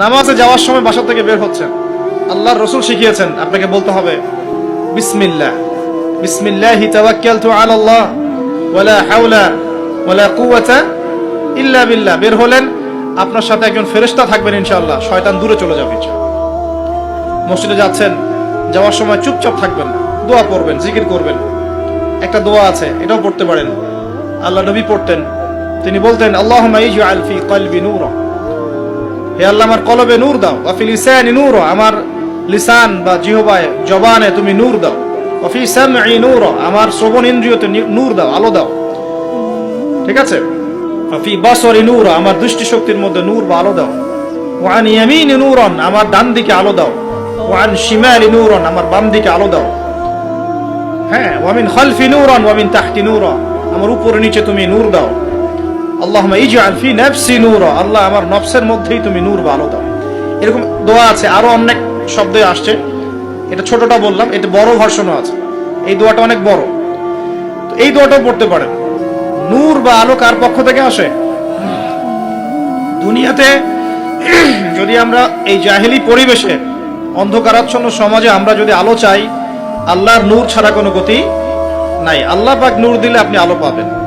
নামাজে যাওয়ার সময় বাসা থেকে বের হচ্ছেন। আল্লাহর রসুল শিখিয়েছেন, আপনাকে বলতে হবে, বিসমিল্লাহ। বিসমিল্লাহি তাওয়াক্কালতু আলা আল্লাহ ওয়ালা হাওলা ওয়ালা কুওয়াতা ইল্লা বিল্লাহ। বের হলেন, আপনার সাথে একজন ফেরেশতা থাকবেন ইনশাআল্লাহ। শয়তান দূরে চলে যাবে মসজিদে যাচ্ছেন, যাওয়ার সময় চুপচাপ থাকবেন দোয়া পড়বেন, জিকির করবেন। একটা দোয়া আছে, এটাও পড়তে পারেন। আল্লাহ নবী পড়তেন, তিনি বলতেন আল্লাহ ইজআল ফি কলবি নূরা। হে আল্লাহ, আমার কলবে নূর দাও। ওয়াফি লিসানি নূর, আমার লিসান বা জিহবায়, জবানে তুমি নূর দাও। ওয়াফি সামঈ নূর, আমার শ্রবণ ইন্দ্রিয়তে নূর দাও, আলো দাও। ঠিক আছে? ওয়াফি বাসরি নূর, আমার দৃষ্টি শক্তির মধ্যে নূর বা আলো দাও। ওয়ান ইয়ামিনি নূরন, আমার ডান দিকে আলো দাও। ওয়ান শিমালি নূরন, আমার বাম দিকে আলো দাও। হ্যাঁ ওয়ামিন খালফি নূরন ওয়ামিন তাহতি নূর আমার উপরে নিচে তুমি নূর দাও। আল্লাহ ফি নাফসি নূর। আল্লাহ আমার নফসের মধ্যেই তুমি নূর আলো দাও। এরকম দোয়া আছে, আরও অনেক শব্দ আসছে। এটা ছোটটা বললাম, এটা বড় ভার্সনও আছে। এই দোয়াটা অনেক বড়। তো এই দোয়াটাও পড়তে পারেন। নূর বা আলো কার পক্ষ থেকে আসে? দুনিয়াতে যদি আমরা এই জাহেলি পরিবেশে, অন্ধকারাচ্ছন্ন সমাজে আমরা যদি আলো চাই, আল্লাহর নূর ছাড়া কোনো গতি নাই। আল্লাহ পাক নূর দিলে আপনি আলো পাবেন।